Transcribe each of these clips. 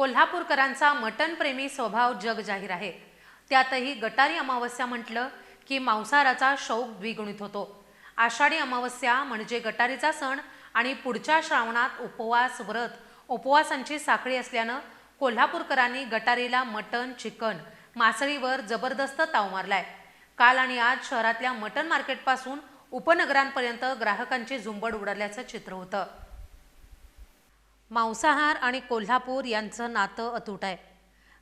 कोल्हापूरकरांचा मटनप्रेमी स्वभाव जग जाहीर आहे. त्यातही गटारी अमावस्या म्हटलं की मांसाहाराचा शौक द्विगुणित होतो. आषाढी अमावस्या म्हणजे गटारीचा सण आणि पुढच्या श्रावणात उपवास व्रत उपवासांची साखळी असल्यानं कोल्हापूरकरांनी गटारीला मटण चिकन मासळीवर जबरदस्त ताव मारलाय. काल आणि आज शहरातल्या मटण मार्केटपासून उपनगरांपर्यंत ग्राहकांची झुंबड उडाल्याचं चित्र होतं. मांसाहार आणि कोल्हापूर यांचं नातं अतूट आहे.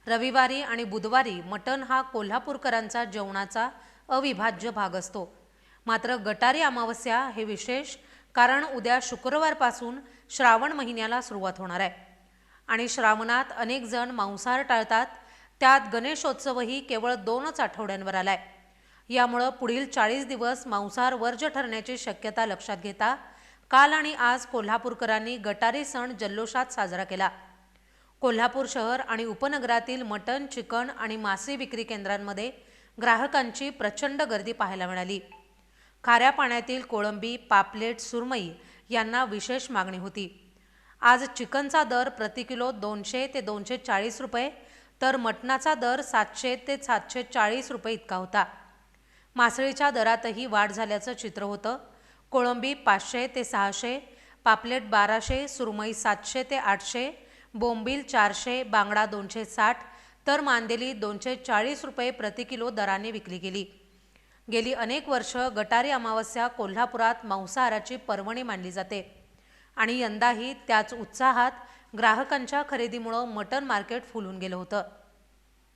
रविवारी आणि बुधवारी मटण हा कोल्हापूरकरांचा जेवणाचा अविभाज्य भाग असतो. मात्र गटारी अमावस्या हे विशेष कारण उद्या शुक्रवारपासून श्रावण महिन्याला सुरुवात होणार आहे. आणि श्रावणात अनेक जण मांसाहार टाळतात त्यात गणेशोत्सवही केवळ दोनच आठवड्यांवर आलाय. यामुळं पुढील चाळीस दिवस मांसाहार वर्ज्य ठरण्याची शक्यता लक्षात घेता काल आणि आज कोल्हापूरकरांनी गटारी सण जल्लोषात साजरा केला. कोल्हापूर शहर आणि उपनगरातील मटण चिकन आणि मासे विक्री केंद्रांमध्ये ग्राहकांची प्रचंड गर्दी पाहायला मिळाली. खाऱ्या पाण्यातील कोळंबी पापलेट सुरमई यांना विशेष मागणी होती. आज चिकनचा दर प्रति किलो दोनशे ते दोनशे चाळीस रुपये तर मटणाचा दर सातशे ते सातशे चाळीस रुपये इतका होता. मासळीच्या दरातही वाढ झाल्याचं चित्र होतं. कोळंबी पाचशे ते सहाशे पापलेट बाराशे सुरमई सातशे ते आठशे बोंबील चारशे बांगडा दोनशे साठ तर मांदेली दोनशे चाळीस रुपये प्रति किलो दराने विकली गेली. गेली अनेक वर्ष गटारी अमावस्या कोल्हापुरात मांसाहाराची पर्वणी मानली जाते. आणि यंदाही त्याच उत्साहात ग्राहकांच्या खरेदीमुळं मटण मार्केट फुलून गेलं होतं.